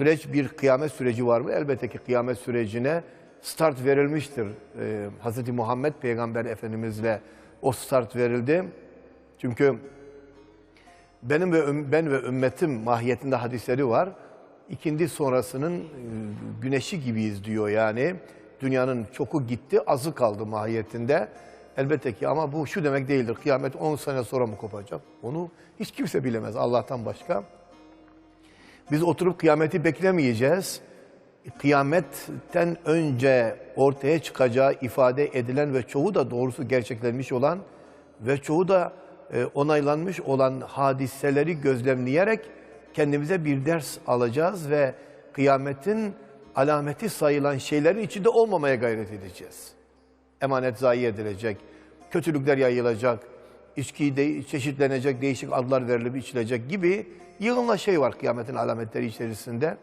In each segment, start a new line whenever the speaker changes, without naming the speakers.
Süreç bir kıyamet süreci var mı? Elbette ki kıyamet sürecine start verilmiştir. Ee, Hz. Muhammed Peygamber Efendimizle o start verildi. Çünkü benim ve ben ve ümmetim mahiyetinde hadisleri var. İkindi sonrasının e, güneşi gibiyiz diyor yani. Dünyanın çoku gitti, azı kaldı mahiyetinde. Elbette ki ama bu şu demek değildir. Kıyamet 10 sene sonra mı kopacak? Onu hiç kimse bilemez Allah'tan başka. Biz oturup kıyameti beklemeyeceğiz. Kıyametten önce ortaya çıkacağı ifade edilen ve çoğu da doğrusu gerçeklenmiş olan ve çoğu da e, onaylanmış olan hadiseleri gözlemleyerek kendimize bir ders alacağız ve kıyametin alameti sayılan şeylerin içinde olmamaya gayret edeceğiz. Emanet zayi edilecek, kötülükler yayılacak, içki de, çeşitlenecek, değişik adlar verilip içilecek gibi yığınla şey var kıyametin alametleri içerisinde.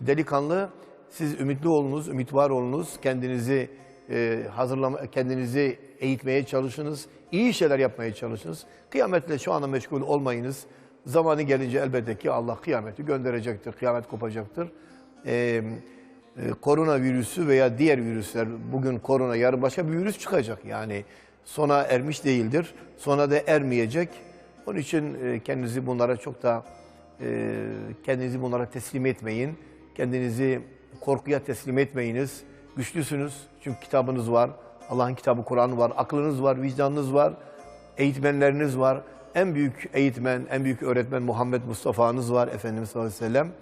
Delikanlı siz ümitli olunuz, ümit var olunuz, kendinizi e, hazırlama, kendinizi eğitmeye çalışınız, iyi şeyler yapmaya çalışınız. Kıyametle şu anda meşgul olmayınız. Zamanı gelince elbette ki Allah kıyameti gönderecektir, kıyamet kopacaktır. E, e, koronavirüsü veya diğer virüsler, bugün korona, yarın başka bir virüs çıkacak. Yani sona ermiş değildir, sona da ermeyecek. Onun için e, kendinizi bunlara çok da e, kendinizi bunlara teslim etmeyin. Kendinizi korkuya teslim etmeyiniz. Güçlüsünüz çünkü kitabınız var. Allah'ın kitabı Kur'an var. Aklınız var, vicdanınız var. Eğitmenleriniz var. En büyük eğitmen, en büyük öğretmen Muhammed Mustafa'nız var Efendimiz sallallahu aleyhi ve sellem.